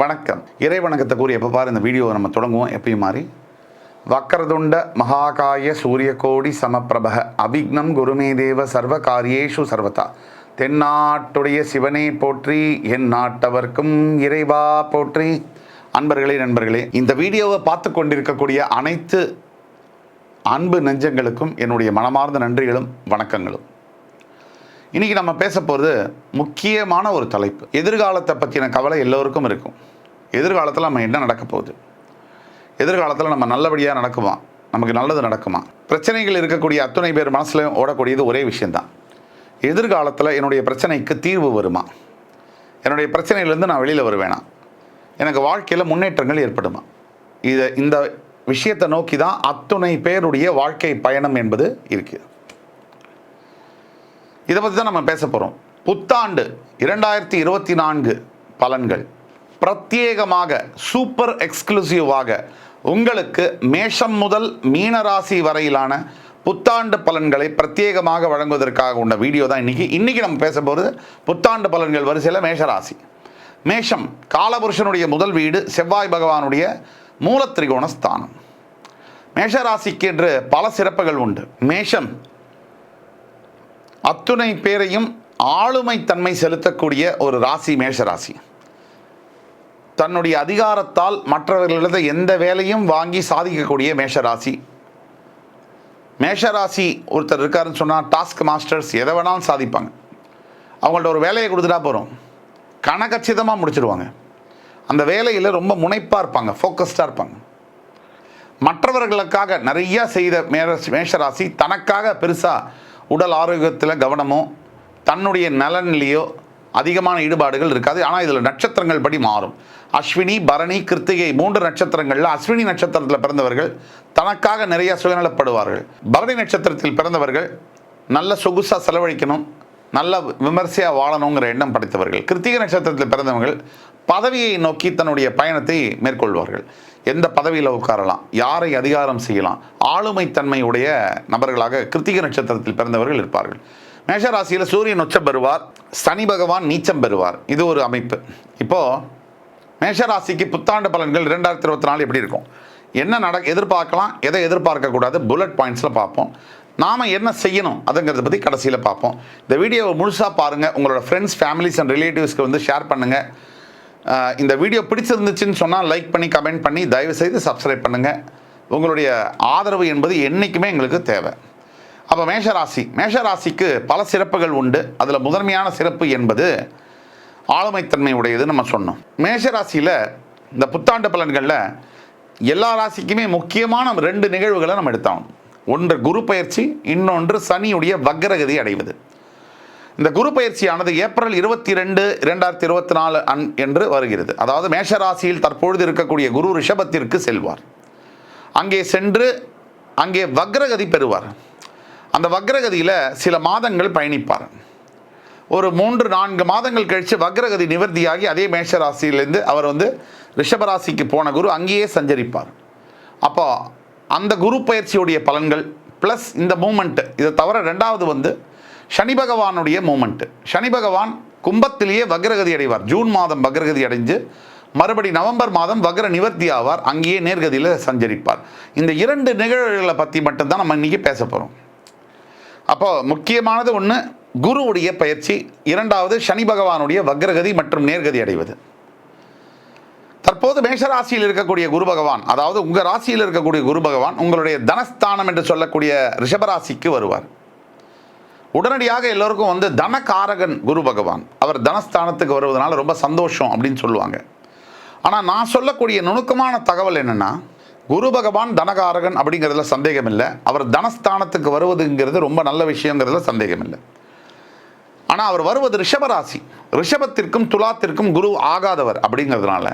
வணக்கம். இறை வணக்கத்தை கூறி எப்போ பாரு இந்த வீடியோவை நம்ம தொடங்குவோம். எப்பயும் மாதிரி வக்கரதுண்ட மகாகாய சூரியகோடி சமப்பிரப அபிக்னம் குருமே தேவ சர்வ காரியேஷு சர்வதா. தென்னாட்டுடைய சிவனை போற்றி என் நாட்டவர்க்கும் இறைவா போற்றி. அன்பர்களே நண்பர்களே இந்த வீடியோவை பார்த்து கொண்டிருக்கக்கூடிய அனைத்து அன்பு நெஞ்சங்களுக்கும் என்னுடைய மனமார்ந்த நன்றிகளும் வணக்கங்களும். இன்றைக்கி நம்ம பேச போகிறது முக்கியமான ஒரு தலைப்பு. எதிர்காலத்தை பற்றின கவலை எல்லோருக்கும் இருக்கும். எதிர்காலத்தில் நம்ம என்ன நடக்க போகுது? எதிர்காலத்தில் நம்ம நல்லபடியாக நடக்குமா? நமக்கு நல்லது நடக்குமா? பிரச்சனைகள் இருக்கக்கூடிய அத்துணை பேர் மனசுலையும் ஓடக்கூடியது ஒரே விஷயந்தான் எதிர்காலத்தில் என்னுடைய பிரச்சனைக்கு தீர்வு வருமா? என்னுடைய பிரச்சனையிலேருந்து நான் வெளியில் வருவேனா? எனக்கு வாழ்க்கையில் முன்னேற்றங்கள் ஏற்படுமா? இதை இந்த விஷயத்தை நோக்கி தான் அத்துணை பேருடைய வாழ்க்கை பயணம் என்பது இருக்குது இதை பற்றி தான் நம்ம பேச போகிறோம் புத்தாண்டு இரண்டாயிரத்தி இருபத்தி நான்கு பலன்கள். பிரத்யேகமாக சூப்பர் எக்ஸ்க்ளூசிவாக உங்களுக்கு மேஷம் முதல் மீனராசி வரையிலான புத்தாண்டு பலன்களை பிரத்யேகமாக வழங்குவதற்காக உள்ள வீடியோ தான் இன்றைக்கி இன்னைக்கு நம்ம பேச போகிறது புத்தாண்டு பலன்கள் வரிசையில் மேஷராசி மேஷம் காலபுருஷனுடைய முதல் வீடு செவ்வாய் பகவானுடைய மூலத்திரிகோண ஸ்தானம். மேஷராசிக்கு என்று பல சிறப்புகள் உண்டு. மேஷம் அத்துணை பேரையும் ஆளுமை தன்மை செலுத்தக்கூடிய ஒரு ராசி மேஷராசி தன்னுடைய அதிகாரத்தால் மற்றவர்களிடத்தை எந்த வேலையும் வாங்கி சாதிக்கக்கூடிய மேஷ ராசி மேஷ ராசி ஒருத்தர் இருக்காருன்னு சொன்னால் டாஸ்க் மாஸ்டர்ஸ் எதை வேணாலும் சாதிப்பாங்க. அவங்கள்ட்ட ஒரு வேலையை கொடுத்துட்டா போகிறோம் கணக்கச்சிதமாக முடிச்சிடுவாங்க அந்த வேலையில் ரொம்ப முனைப்பாக இருப்பாங்க ஃபோக்கஸ்டாக இருப்பாங்க. மற்றவர்களுக்காக நிறையா செய்த மேஷ மேஷராசி தனக்காக பெருசாக உடல் ஆரோக்கியத்தில் கவனமோ தன்னுடைய நலன்லேயோ அதிகமான ஈடுபாடுகள் இருக்காது. ஆனால் இதில் நட்சத்திரங்கள் படி மாறும். அஸ்வினி பரணி கிருத்திகை மூன்று நட்சத்திரங்களில் அஸ்வினி நட்சத்திரத்தில் பிறந்தவர்கள் தனக்காக நிறைய சுயநலப்படுவார்கள். பரணி நட்சத்திரத்தில் பிறந்தவர்கள் நல்ல சொகுசாக செலவழிக்கணும் நல்ல விமர்சையாக வாழணுங்கிற எண்ணம் படைத்தவர்கள். கிருத்திகை நட்சத்திரத்தில் பிறந்தவர்கள் பதவியை நோக்கி தன்னுடைய பயணத்தை மேற்கொள்வார்கள். எந்த பதவியில் உட்காரலாம் யாரை அதிகாரம் செய்யலாம் ஆளுமைத்தன்மையுடைய நபர்களாக கிருத்திகை நட்சத்திரத்தில் பிறந்தவர்கள் இருப்பார்கள். மேஷராசியில் சூரியன் உச்சம் பெறுவார் சனி பகவான் நீச்சம் பெறுவார். இது ஒரு அமைப்பு. இப்போது மேஷராசிக்கு புத்தாண்டு பலன்கள் இரண்டாயிரத்தி இருபத்தி நாலு எப்படி இருக்கும்? என்ன நட எதிர்பார்க்கலாம் எதை எதிர்பார்க்கக்கூடாது? புல்லட் பாயிண்ட்ஸில் பார்ப்போம். நாம் என்ன செய்யணும் அதுங்கிறத பற்றி கடைசியில் பார்ப்போம். இந்த வீடியோவை முழுசாக பாருங்கள் உங்களோட ஃப்ரெண்ட்ஸ் ஃபேமிலிஸ் அண்ட் ரிலேட்டிவ்ஸ்க்கு வந்து ஷேர் பண்ணுங்கள் இந்த வீடியோ பிடிச்சிருந்துச்சுன்னு சொன்னால் லைக் பண்ணி கமெண்ட் பண்ணி தயவு செய்து சப்ஸ்கிரைப் பண்ணுங்கள் உங்களுடைய ஆதரவு என்பது என்றைக்குமே எங்களுக்கு தேவை. அப்போ மேஷராசி மேஷராசிக்கு பல சிறப்புகள் உண்டு. அதில் முதன்மையான சிறப்பு என்பது ஆளுமைத்தன்மை உடையது நம்ம சொன்னோம். மேஷராசியில் இந்த புத்தாண்டு பலன்களில் எல்லா ராசிக்குமே முக்கியமான ரெண்டு நிகழ்வுகளை நம்ம எடுத்தாகணும். ஒன்று குரு பயிற்சி இன்னொன்று சனியுடைய வக்ரகதி அடைவது. இந்த குரு பயிற்சியானது ஏப்ரல் இருபத்தி ரெண்டு இரண்டாயிரத்தி இருபத்தி நாலு அன் என்று வருகிறது. அதாவது மேஷராசியில் தற்பொழுது இருக்கக்கூடிய குரு ரிஷபத்திற்கு செல்வார். அங்கே சென்று அங்கே வக்ரகதி பெறுவார். அந்த வக்ரகதியில் சில மாதங்கள் பயணிப்பார். ஒரு மூன்று நான்கு மாதங்கள் கழித்து வக்ரகதி நிவர்த்தியாகி அதே மேஷராசியிலேருந்து அவர் வந்து ரிஷபராசிக்கு போன குரு அங்கேயே சஞ்சரிப்பார். அப்போ அந்த குரு பயிற்சியுடைய பலன்கள் ப்ளஸ் இந்த மூமெண்ட்டு இதை தவிர ரெண்டாவது வந்து சனி பகவானுடைய மூமெண்ட்டு சனி பகவான் கும்பத்திலேயே வக்ரகதி அடைவார். ஜூன் மாதம் வக்ரகதி அடைஞ்சு மறுபடி நவம்பர் மாதம் வக்ர நிவர்த்தி ஆவார். அங்கேயே நேர்கதியில் சஞ்சரிப்பார். இந்த இரண்டு நிகழ்வுகளை பற்றி மட்டும்தான் நம்ம இன்றைக்கி பேச போகிறோம் அப்போது முக்கியமானது ஒன்று குருவுடைய பயிற்சி இரண்டாவது சனி பகவானுடைய வக்ரகதி மற்றும் நேர்கதி அடைவது. தற்போது மேஷராசியில் இருக்கக்கூடிய குரு பகவான் அதாவது உங்கள் ராசியில் இருக்கக்கூடிய குரு பகவான் உங்களுடைய தனஸ்தானம் என்று சொல்லக்கூடிய ரிஷபராசிக்கு வருவார். உடனடியாக எல்லோருக்கும் வந்து தனகாரகன் குரு பகவான். அவர் தனஸ்தானத்துக்கு வருவதனால ரொம்ப சந்தோஷம் அப்படின்னு சொல்லுவாங்க. ஆனால் நான் சொல்லக்கூடிய நுணுக்கமான தகவல் என்னென்னா குரு பகவான் தனகாரகன் அப்படிங்கிறதுல சந்தேகம் இல்லை அவர் தனஸ்தானத்துக்கு வருவதுங்கிறது ரொம்ப நல்ல விஷயங்கிறதுல சந்தேகம் இல்லை ஆனால் அவர் வருவது ரிஷபராசி. ரிஷபத்திற்கும் துலாத்திற்கும் குரு ஆகாதவர் அப்படிங்கிறதுனால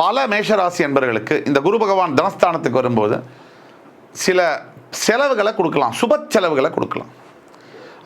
பல மேஷராசி என்பவர்களுக்கு இந்த குரு பகவான் தனஸ்தானத்துக்கு வரும்போது சில செலவுகளை கொடுக்கலாம் சுப செலவுகளை கொடுக்கலாம்.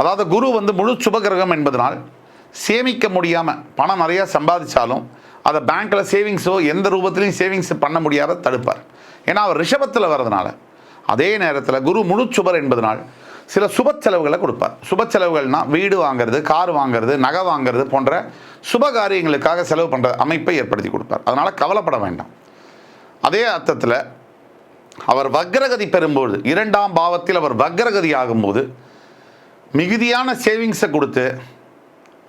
அதாவது குரு வந்து முழு சுபகிரகம் என்பதனால் சேமிக்க முடியாமல் பணம் நிறையா சம்பாதிச்சாலும் அதை பேங்க்கில் சேவிங்ஸோ எந்த ரூபத்திலையும் சேவிங்ஸ் பண்ண முடியாத தடுப்பார். ஏன்னா அவர் ரிஷபத்தில் வர்றதுனால அதே நேரத்தில் குரு முழு சுபர் என்பதனால் சில சுப செலவுகளை கொடுப்பார். சுப செலவுகள்னா வீடு வாங்குறது கார் வாங்குறது நகை வாங்குறது போன்ற சுப காரியங்களுக்காக செலவு பண்ணுற அமைப்பை ஏற்படுத்தி கொடுப்பார். அதனால் கவலைப்பட வேண்டாம். அதே அர்த்தத்தில் அவர் வக்ரகதி பெறும்போது இரண்டாம் பாவத்தில் அவர் வக்ரகதி ஆகும்போது மிகுதியான சேவிங்ஸை கொடுத்து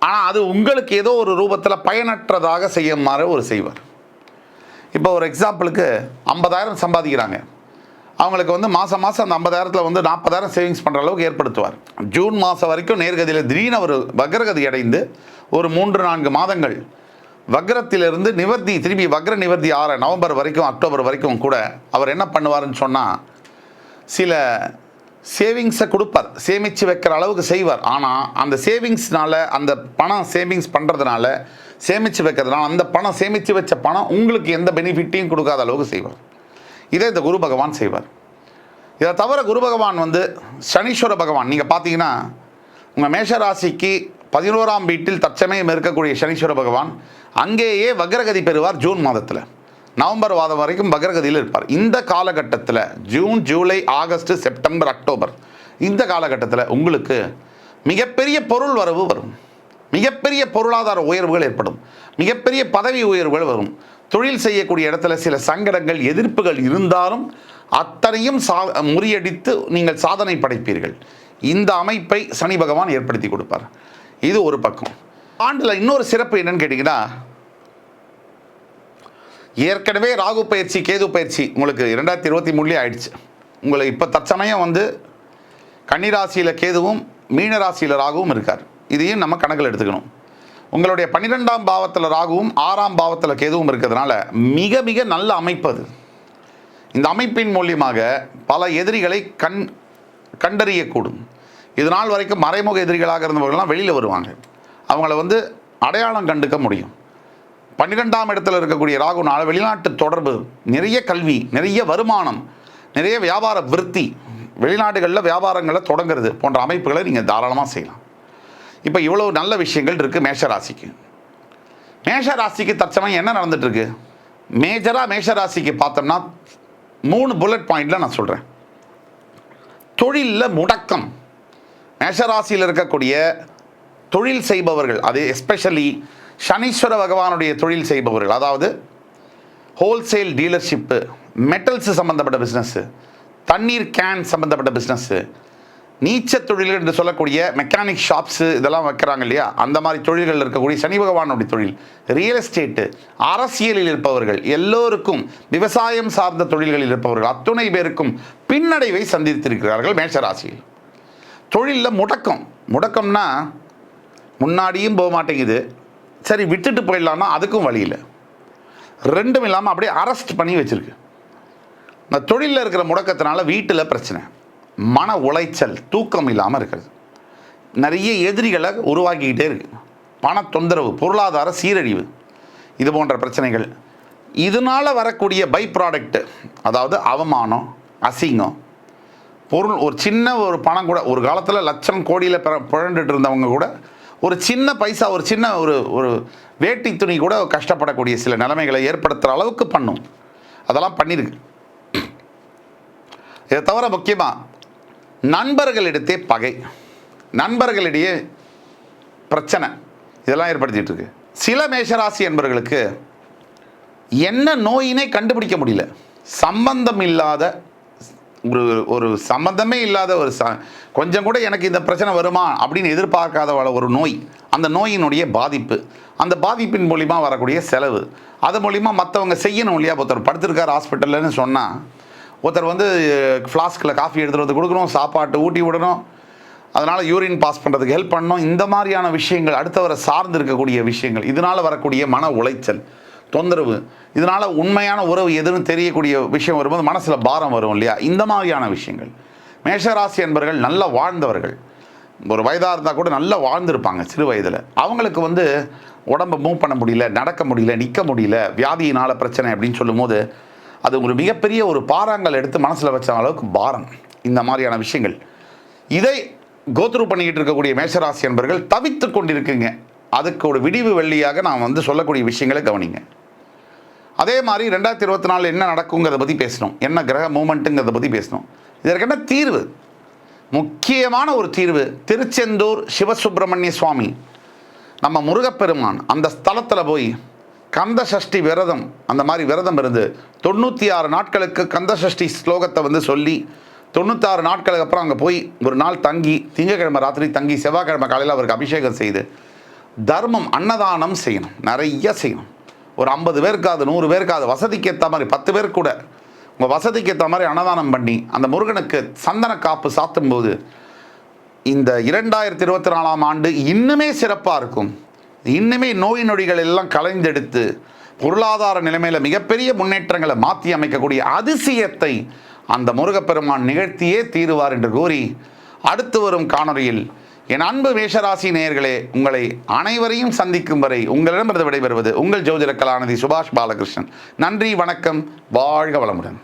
ஆனால் அது உங்களுக்கு ஏதோ ஒரு ரூபத்தில் பயனற்றதாக செய்யுமாறு ஒரு செய்வார். இப்போ ஒரு எக்ஸாம்பிளுக்கு ஐம்பதாயிரம் சம்பாதிக்கிறாங்க. அவங்களுக்கு வந்து மாதம் மாதம் அந்த ஐம்பதாயிரத்தில் வந்து நாற்பதாயிரம் சேவிங்ஸ் பண்ணுற அளவுக்கு ஏற்படுத்துவார். ஜூன் மாதம் வரைக்கும் நேர்கதியில் திடீர்னு அவர் வக்ரகதி அடைந்து ஒரு மூன்று நான்கு மாதங்கள் வக்ரத்திலிருந்து நிவர்த்தி திரும்பி வக்ர நிவர்த்தி ஆற நவம்பர் வரைக்கும் அக்டோபர் வரைக்கும் கூட அவர் என்ன பண்ணுவாருன்னு சொன்னால் சில சேவிங்ஸை கொடுப்பார். சேமித்து வைக்கிற அளவுக்கு செய்வார். ஆனால் அந்த சேவிங்ஸ்னால் அந்த பணம் சேவிங்ஸ் பண்ணுறதுனால சேமித்து வைக்கிறதுனால அந்த பணம் சேமித்து வச்ச பணம் உங்களுக்கு எந்த பெனிஃபிட்டையும் கொடுக்காத அளவுக்கு செய்வார். இதை இந்த குரு பகவான் செய்வார். இதை தவிர குரு பகவான் வந்து சனீஸ்வர பகவான் நீங்கள் பார்த்தீங்கன்னா உங்கள் மேஷ ராசிக்கு பதினோராம் வீட்டில் தற்சமயம் இருக்கக்கூடிய சனீஸ்வர பகவான் அங்கேயே வக்ரகதி பெறுவார் ஜூன் மாதத்தில். நவம்பர் மாதம் வரைக்கும் வக்ரகதியில் இருப்பார். இந்த காலகட்டத்தில் June July August September October இந்த காலகட்டத்தில் உங்களுக்கு மிகப்பெரிய பொருள் வரவு வரும். மிகப்பெரிய பொருளாதார உயர்வுகள் ஏற்படும். மிகப்பெரிய பதவி உயர்வுகள் வரும். தொழில் செய்யக்கூடிய இடத்துல சில சங்கடங்கள் எதிர்ப்புகள் இருந்தாலும் அத்தனையும் சா முறியடித்து நீங்கள் சாதனை படைப்பீர்கள். இந்த அமைப்பை சனி பகவான் ஏற்படுத்தி கொடுப்பார். இது ஒரு பக்கம். ஆண்டில் இன்னொரு சிறப்பு என்னன்னு கேட்டிங்கன்னா ஏற்கனவே ராகு பயிற்சி கேது பயிற்சி உங்களுக்கு இரண்டாயிரத்தி இருபத்தி மூணுலேயே ஆயிடுச்சு. உங்களை இப்போ தற்சமயம் வந்து கன்னிராசியில் கேதுவும் மீனராசியில் ராகுவும் இருக்கார். இதையும் நம்ம கணக்கில் எடுத்துக்கணும். உங்களுடைய பன்னிரெண்டாம் பாவத்தில் ராகுவும் ஆறாம் பாவத்தில் கேதுவும் இருக்கிறதுனால மிக மிக நல்ல அமைப்பு அது. இந்த அமைப்பின் மூலியமாக பல எதிரிகளை கண் கண்டறியக்கூடும். இது நாள் வரைக்கும் மறைமுக எதிரிகளாக இருந்தவர்கள்லாம் வெளியில் வருவாங்க. அவங்கள வந்து அடையாளம் கண்டுக்க முடியும். பன்னிரெண்டாம் இடத்துல இருக்கக்கூடிய ராகுனால் வெளிநாட்டு தொடர்பு நிறைய கல்வி நிறைய வருமானம் நிறைய வியாபார விருத்தி வெளிநாடுகளில் வியாபாரங்களை தொடங்குறது போன்ற அமைப்புகளை நீங்கள் தாராளமாக செய்யலாம். இப்போ இவ்வளவு நல்ல விஷயங்கள் இருக்குது மேஷராசிக்கு. மேஷராசிக்கு தற்சமயம் என்ன நடந்துகிட்ருக்கு மேஜராக மேஷராசிக்கு பார்த்தோம்னா மூணு புல்லட் பாயிண்டில் நான் சொல்கிறேன் தொழிலில் முடக்கம். மேஷராசியில் இருக்கக்கூடிய தொழில் செய்பவர்கள் அது எஸ்பெஷலி சனீஸ்வர பகவானுடைய தொழில் செய்பவர்கள் அதாவது ஹோல்சேல் டீலர்ஷிப்பு மெட்டல்ஸ் சம்மந்தப்பட்ட பிஸ்னஸ்ஸு தண்ணீர் கேன் சம்மந்தப்பட்ட பிஸ்னஸ்ஸு நீச்ச தொழில்கள் என்று சொல்லக்கூடிய மெக்கானிக் ஷாப்ஸு இதெல்லாம் வைக்கிறாங்க இல்லையா? அந்த மாதிரி தொழில்கள் இருக்கக்கூடிய சனி பகவானுடைய தொழில். ரியல் எஸ்டேட்டு அரசியலில் இருப்பவர்கள் எல்லோருக்கும் விவசாயம் சார்ந்த தொழில்களில் இருப்பவர்கள் அத்துணை பேருக்கும் பின்னடைவை சந்தித்திருக்கிறார்கள் மேஷராசியில். தொழிலில் முடக்கம். முடக்கம்னா முன்னாடியும் போக மாட்டேங்குது. சரி விட்டுட்டு போயிடலாம்னா அதுக்கும் வழியில் ரெண்டும் இல்லாமல் அப்படியே அரெஸ்ட் பண்ணி வச்சிருக்கு. இந்த தொழிலில் இருக்கிற முடக்கத்தினால வீட்டில் பிரச்சனை. மன உளைச்சல் தூக்கம் இல்லாமல் இருக்கிறது. நிறைய எதிரிகளை உருவாக்கிக்கிட்டே இருக்கு. பண தொந்தரவு பொருளாதார சீரழிவு இது போன்ற பிரச்சனைகள். இதனால் வரக்கூடிய பை ப்ராடக்ட்டு அதாவது அவமானம் அசிங்கம் பொருள் ஒரு சின்ன ஒரு பணம் கூட ஒரு காலத்தில் லட்சம் கோடியில் பிற புழண்டுட்டு இருந்தவங்க கூட ஒரு சின்ன பைசா ஒரு சின்ன ஒரு ஒரு வேட்டி துணி கூட கஷ்டப்படக்கூடிய சில நிலைமைகளை ஏற்படுத்துகிற அளவுக்கு பண்ணும். அதெல்லாம் பண்ணியிருக்கு இதை தவிர முக்கியமாக நண்பர்களிடத்தே பகை. நண்பர்களிடையே பிரச்சனை. இதெல்லாம் ஏற்படுத்திட்டு இருக்கு. சில மேஷராசி என்பவர்களுக்கு என்ன நோயினே கண்டுபிடிக்க முடியல. சம்பந்தம் இல்லாத ஒரு ஒரு சம்பந்தமே இல்லாத ஒரு ச கொஞ்சம் கூட எனக்கு இந்த பிரச்சனை வருமா அப்படின்னு எதிர்பார்க்காத ஒரு நோய். அந்த நோயினுடைய பாதிப்பு. அந்த பாதிப்பின் மூலிமா வரக்கூடிய செலவு. அது மூலிமா மற்றவங்க செய்யணும் இல்லையா? ஒருத்தர் படுத்திருக்கார் ஹாஸ்பிட்டல்லன்னு சொன்னால் ஒருத்தர் வந்து ஃப்ளாஸ்கில் காஃபி எடுத்துகிட்டு வந்து கொடுக்கணும் சாப்பாட்டு ஊட்டி விடணும். அதனால் யூரின் பாஸ் பண்ணுறதுக்கு ஹெல்ப் பண்ணணும். இந்த மாதிரியான விஷயங்கள் அடுத்தவரை சார்ந்து இருக்கக்கூடிய விஷயங்கள் இதனால் வரக்கூடிய மன உளைச்சல் தொந்தரவு இதனால் உண்மையான உறவு எதுன்னு தெரியக்கூடிய விஷயம் வரும்போது மனசில் பாரம் வரும் இல்லையா? இந்த மாதிரியான விஷயங்கள். மேஷராசி என்பவர்கள் நல்ல வாழ்ந்தவர்கள். ஒரு வயதாக இருந்தால் கூட நல்லா வாழ்ந்திருப்பாங்க சிறு வயதில். அவங்களுக்கு வந்து உடம்பை மூவ் பண்ண முடியல நடக்க முடியல நிற்க முடியல வியாதியினால் பிரச்சனை அப்படின்னு சொல்லும்போது அது ஒரு மிகப்பெரிய ஒரு பாறாங்கல் எடுத்து மனசில் வச்ச அளவுக்கு பாரம். இந்த மாதிரியான விஷயங்கள். இதை கோத்ரூ பண்ணிக்கிட்டு இருக்கக்கூடிய மேஷராசி என்பர்கள் தவித்து கொண்டிருக்குங்க. அதுக்கு ஒரு விடிவு வெள்ளியாக நான் வந்து சொல்லக்கூடிய விஷயங்களை கவனிங்க. அதே மாதிரி ரெண்டாயிரத்தி இருபத்தி நாலு என்ன நடக்குங்கிறத பற்றி பேசணும். என்ன கிரக மூமெண்ட்டுங்கிறத பற்றி பேசணும். இதற்கு என்ன தீர்வு? முக்கியமான ஒரு தீர்வு திருச்செந்தூர் சிவசுப்பிரமணிய சுவாமி. நம்ம முருகப்பெருமான் அந்த ஸ்தலத்தில் போய் கந்த சஷ்டி விரதம் அந்த மாதிரி விரதம் இருந்து தொண்ணூற்றி ஆறு நாட்களுக்கு கந்த சஷ்டி ஸ்லோகத்தை வந்து சொல்லி தொண்ணூத்தாறு நாட்களுக்கு அப்புறம் அங்கே போய் ஒரு நாள் தங்கி திங்கக்கிழமை ராத்திரி தங்கி செவ்வாய்க்கிழமை காலையில் அவருக்கு அபிஷேகம் செய்து தர்மம் அன்னதானம் செய்யணும். நிறைய செய்யணும். ஒரு ஐம்பது பேருக்காது நூறு பேருக்காது வசதிக்கு ஏற்ற மாதிரி பத்து பேர் கூட உங்கள் வசதிக்கு ஏற்ற மாதிரி அன்னதானம் பண்ணி அந்த முருகனுக்கு சந்தன காப்பு சாத்தும்போது இந்த இரண்டாயிரத்தி இருபத்தி நாலாம் ஆண்டு இன்னுமே சிறப்பாக இருக்கும். இன்னுமே நோய் நொடிகள் எல்லாம் கலைந்தெடுத்து பொருளாதார நிலைமையில் மிகப்பெரிய முன்னேற்றங்களை மாற்றி அமைக்கக்கூடிய அதிசயத்தை அந்த முருகப்பெருமான் நிகழ்த்தியே தீருவார் என்று கூறி அடுத்து வரும் காணொலியில் என் அன்பு மேஷராசி நேயர்களே உங்களை அனைவரையும் சந்திக்கும் வரை உங்களிடமிருந்து விடைபெறுவது உங்கள் ஜோதிட கலாநிதி சுபாஷ் பாலகிருஷ்ணன். நன்றி வணக்கம் வாழ்க வளமுடன்.